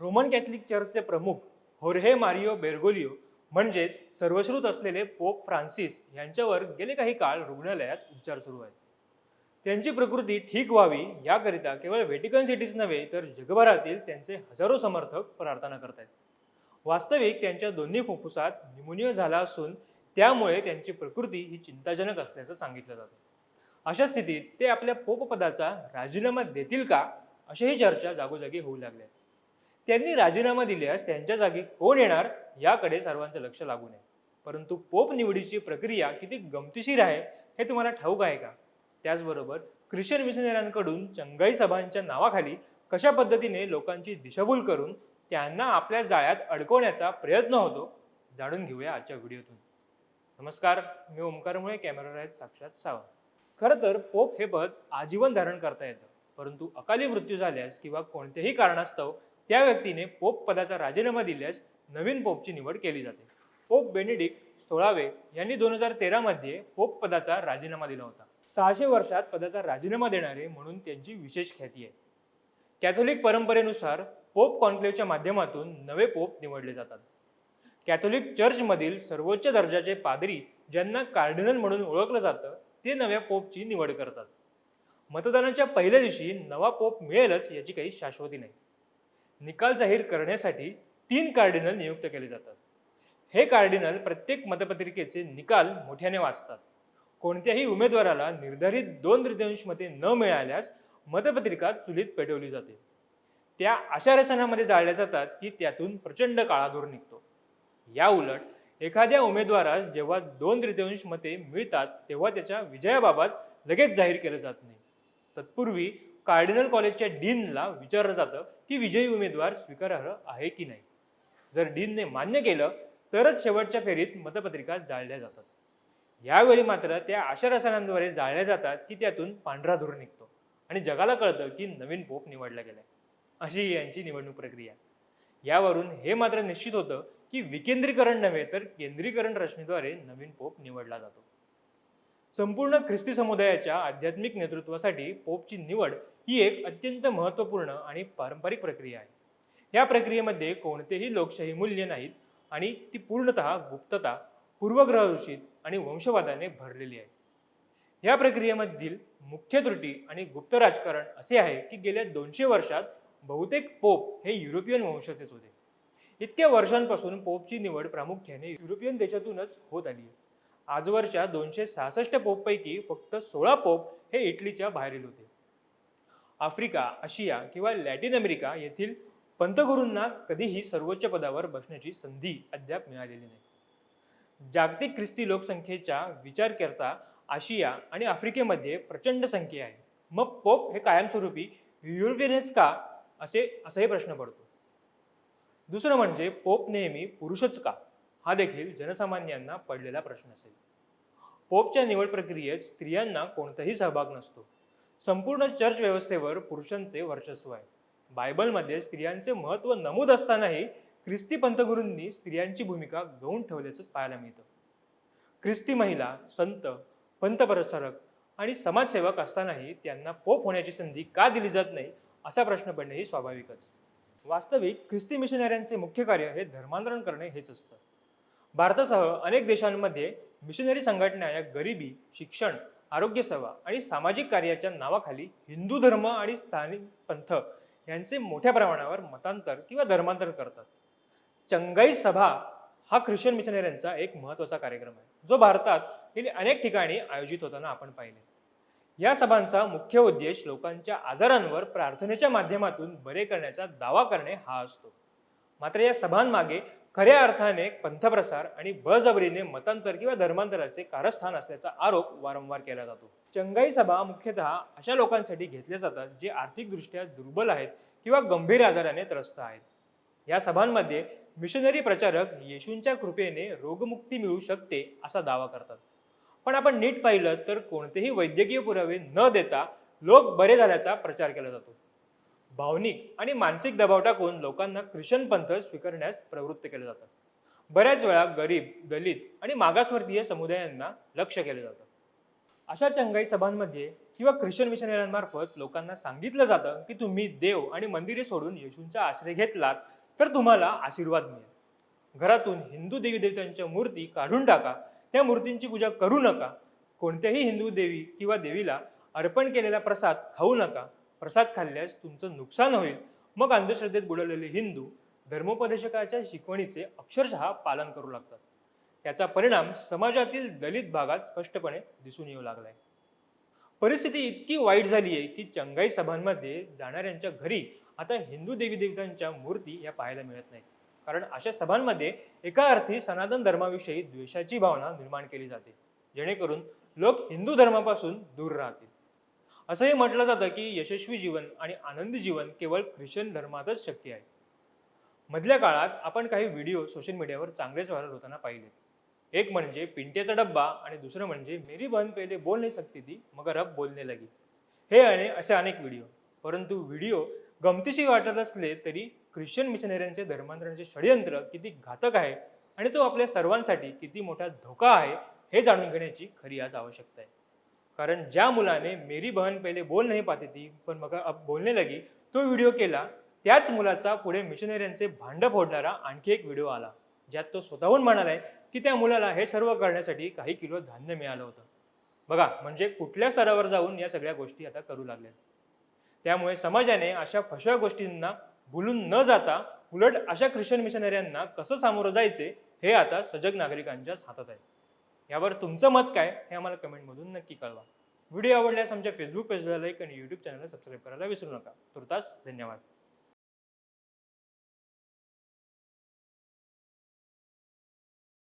Roman Catholic चर्चचे प्रमुख होर्हे Mario बेर्गोलिओ म्हणजेच सर्वश्रुत असलेले पोप फ्रान्सिस यांच्यावर गेले काही काळ रुग्णालयात उपचार सुरू आहेत. त्यांची प्रकृती ठीक व्हावी याकरिता केवळ व्हेटिकन सिटीज नव्हे तर जगभरातील त्यांचे हजारो समर्थक प्रार्थना करत आहेत. वास्तविक त्यांच्या दोन्ही फुफ्फुसात निमोनिया झाला असून त्यामुळे त्यांची प्रकृती ही चिंताजनक असल्याचं सांगितलं जातं. अशा स्थितीत ते आपल्या पोपपदाचा राजीनामा देतील का अशाही चर्चा जागोजागी होऊ लागल्या त्यांनी राजीनामा दिल्यास त्यांच्या जागी कोण येणार याकडे सर्वांचं लक्ष लागू नये. परंतु पोप निवडीची प्रक्रिया किती गमतीशीर आहे हे तुम्हाला ठाऊक आहे का? त्याचबरोबर ख्रिश्चन मिशनऱ्यांकडून चंगाई सभांच्या नावाखाली कशा पद्धतीने लोकांची दिशाभूल करून त्यांना आपल्या जाळ्यात अडकवण्याचा प्रयत्न होतो जाणून घेऊया आजच्या व्हिडिओतून. नमस्कार मी ओमकारमुळे कॅमेरा आहेत साक्षात सावंत. खरं तर पोप हे पद आजीवन धारण करता येतं परंतु अकाली मृत्यू झाल्यास किंवा कोणत्याही कारणास्तव त्या व्यक्तीने पोप पदाचा राजीनामा दिल्यास नवीन पोपची निवड केली जाते. पोप बेनेडिक्ट सोळावे यांनी दोन हजार तेरामध्ये पोप पदाचा राजीनामा दिला होता. सहाशे वर्षात पदाचा राजीनामा देणारे म्हणून त्यांची विशेष ख्याती आहे. कॅथोलिक परंपरेनुसार पोप कॉन्क्लेव्हच्या माध्यमातून नवे पोप निवडले जातात. कॅथोलिक चर्चमधील सर्वोच्च दर्जाचे पादरी ज्यांना कार्डिनल म्हणून ओळखलं जातं ते नव्या पोपची निवड करतात. मतदानाच्या पहिल्या दिवशी नवा पोप मिळेलच याची काही शाश्वती नाही. निकाल जाहीर करण्यासाठी तीन कार्डिनल नियुक्त केले जातात. हे कार्डिनल प्रत्येक मतपत्रिकेचे निकाल मोठ्याने वाचतात. कोणत्याही उमेदवाराला निर्धारित दोन तृतीयांश मते न मिळाल्यास मतपत्रिका चुलीत पेटवली जाते. त्या अशा रचनामध्ये जाळल्या जातात की त्यातून प्रचंड काळाधूर निघतो. या उलट एखाद्या उमेदवारास जेव्हा दोन तृतीयांश मते मिळतात तेव्हा त्याच्या विजयाबाबत लगेच जाहीर केलं जात नाही. तत्पूर्वी कार्डिनल कॉलेजच्या डीनला विचारलं जातं की विजयी उमेदवार स्वीकारार्ह आहे की नाही? जर डीनने मान्य केलं तरच शेवटच्या फेरीत मतपत्रिका जाळल्या जातात. यावेळी मात्र त्या अशा रसायनांद्वारे जाळल्या जातात की त्यातून पांढरा धूर निघतो आणि जगाला कळतं की नवीन पोप निवडला गेलाय. अशी ही यांची निवडणूक प्रक्रिया. यावरून हे मात्र निश्चित होतं की विकेंद्रीकरण नव्हे तर केंद्रीकरण रचनेद्वारे नवीन पोप निवडला जातो. संपूर्ण ख्रिस्ती समुदायाच्या आध्यात्मिक नेतृत्वासाठी पोपची निवड ही एक अत्यंत महत्त्वपूर्ण आणि पारंपरिक प्रक्रिया आहे. या प्रक्रियेमध्ये कोणतेही लोकशाही मूल्य नाहीत आणि ती पूर्णतः गुप्तता पूर्वग्रहदूषित आणि वंशवादाने भरलेली आहे. या प्रक्रियेमधील मुख्य त्रुटी आणि गुप्त राजकारण असे आहे की गेल्या दोनशे वर्षात बहुतेक पोप हे युरोपियन वंशाचेच होते. इतक्या वर्षांपासून पोपची निवड प्रामुख्याने युरोपियन देशातूनच होत आली आहे. आजवरच्या दोनशे सहासष्ट पोपपैकी फक्त सोळा पोप हे इटलीच्या बाहेरील होते. आफ्रिका आशिया किंवा लॅटिन अमेरिका येथील पंतगुरूंना कधीही सर्वोच्च पदावर बसण्याची संधी अद्याप मिळालेली नाही. जागतिक ख्रिस्ती लोकसंख्येचा विचार करता आशिया आणि आफ्रिकेमध्ये प्रचंड संख्या आहे. मग पोप हे कायमस्वरूपी युरोपियनच का असे असाही प्रश्न पडतो. दुसरं म्हणजे पोप नेहमी पुरुषच का? हा देखील जनसामान्यांना पडलेला प्रश्न असेल. पोपच्या निवड प्रक्रियेत स्त्रियांना कोणताही सहभाग नसतो. संपूर्ण चर्च व्यवस्थेवर पुरुषांचे वर्चस्व आहे. बायबलमध्ये स्त्रियांचे महत्त्व नमूद असतानाही ख्रिस्ती पंतगुरूंनी स्त्रियांची भूमिका गौण ठेवल्याचंच पाहायला मिळतं. ख्रिस्ती महिला संत पंतप्रसारक आणि समाजसेवक असतानाही त्यांना पोप होण्याची संधी का दिली जात नाही असा प्रश्न पडणेही स्वाभाविकच. वास्तविक ख्रिस्ती मिशनऱ्यांचे मुख्य कार्य हे धर्मांतरण करणे हेच असतं. भारतासह अनेक देशांमध्ये मिशनरी संघटना या गरिबी शिक्षण आरोग्यसेवा आणि सामाजिक कार्याच्या नावाखाली हिंदू धर्म आणि स्थानिक पंथ यांचे मोठ्या प्रमाणावर मतांतर किंवा धर्मांतर करतात. चंगाई सभा हा ख्रिश्चन मिशनऱ्यांचा एक महत्त्वाचा कार्यक्रम आहे. जो भारतात गेली अनेक ठिकाणी आयोजित होताना आपण पाहिले. या सभांचा मुख्य उद्देश लोकांच्या आजारांवर प्रार्थनेच्या माध्यमातून बरे करण्याचा दावा करणे हा असतो. मात्र या सभांमागे खऱ्या अर्थाने पंथप्रसार आणि बळजबरीने मतांतर किंवा धर्मांतराचे कारस्थान असल्याचा आरोप वारंवार केला जातो. चंगाई सभा मुख्यतः अशा लोकांसाठी घेतल्या जातात जे आर्थिकदृष्ट्या दुर्बल आहेत किंवा गंभीर आजाराने त्रस्त आहेत. या सभांमध्ये मिशनरी प्रचारक येशूंच्या कृपेने रोगमुक्ती मिळू शकते असा दावा करतात. पण आपण नीट पाहिलं तर कोणतेही वैद्यकीय पुरावे न देता लोक बरे झाल्याचा प्रचार केला जातो. भावनिक आणि मानसिक दबाव टाकून लोकांना ख्रिश्चन पंथ स्वीकारण्यास प्रवृत्त केलं जातं. बऱ्याच वेळा गरीब दलित आणि मागासवर्गीय समुदायांना लक्ष केलं जातं. अशा चंगाई सभांमध्ये किंवा ख्रिश्चन मिशनऱ्यांमार्फत लोकांना सांगितलं जातं की तुम्ही देव आणि मंदिरे सोडून येशूंचा आश्रय घेतलात तर तुम्हाला आशीर्वाद मिळेल. घरातून हिंदू देवी देवतांच्या मूर्ती काढून टाका त्या मूर्तींची पूजा करू नका कोणत्याही हिंदू देवी किंवा देवीला अर्पण केलेला प्रसाद खाऊ नका प्रसाद खाल्ल्यास तुमचं नुकसान होईल. मग अंधश्रद्धेत बुडवलेले हिंदू धर्मोपदेशकाच्या शिकवणीचे अक्षरशः पालन करू लागतात. याचा परिणाम समाजातील दलित भागात स्पष्टपणे दिसून येऊ लागलाय. परिस्थिती इतकी वाईट झाली आहे की चंगाई सभांमध्ये जाणाऱ्यांच्या घरी आता हिंदू देवी देवतांच्या मूर्ती या पाहायला मिळत नाही कारण अशा सभांमध्ये एका अर्थी सनातन धर्माविषयी द्वेषाची भावना निर्माण केली जाते. जेणेकरून लोक हिंदू धर्मापासून दूर राहतील. असंही म्हटलं जातं की यशस्वी जीवन आणि आनंदी जीवन केवळ ख्रिश्चन धर्मातच शक्य आहे. मधल्या काळात आपण काही व्हिडिओ सोशल मीडियावर चांगलेच व्हायरल होताना पाहिले. एक म्हणजे पिंट्याचा डब्बा आणि दुसरं म्हणजे मेरी बहन पहिले बोल नाही सकती ती मगर अब बोलणे लगी. हे आणि असे अनेक व्हिडिओ. परंतु व्हिडिओ गमतीशी वाटत असले तरी ख्रिश्चन मिशनऱ्यांचे धर्मांतरणाचे षडयंत्र किती घातक आहे आणि तो आपल्या सर्वांसाठी किती मोठा धोका आहे हे जाणून घेण्याची खरी आज आवश्यकता आहे. कारण ज्या मुलाने मेरी बहन पहिले बोल नाही पाती ती पण मग अब बोलने लगी तो व्हिडिओ केला त्याच मुलाचा पुढे मिशनऱ्यांचे भांड फोडणारा आणखी एक व्हिडिओ आला ज्यात तो स्वतःहून म्हणालाय की त्या मुलाला हे सर्व करण्यासाठी काही किलो धान्य मिळालं होतं. बघा म्हणजे कुठल्या स्तरावर जाऊन या सगळ्या गोष्टी आता करू लागल्या. त्यामुळे समाजाने अशा फसव्या गोष्टींना भुलून न जाता उलट अशा ख्रिश्चन मिशनऱ्यांना कसं सामोरं जायचे हे आता सजग नागरिकांच्याच हातात आहे. यावर तुमचं मत काय हे आम्हाला कमेंटमधून नक्की कळवा. व्हिडिओ आवडल्यास आमच्या फेसबुक पेजला लाईक आणि यूट्यूब चॅनलला सबस्क्राईब करायला विसरू नका. तुर्तास धन्यवाद.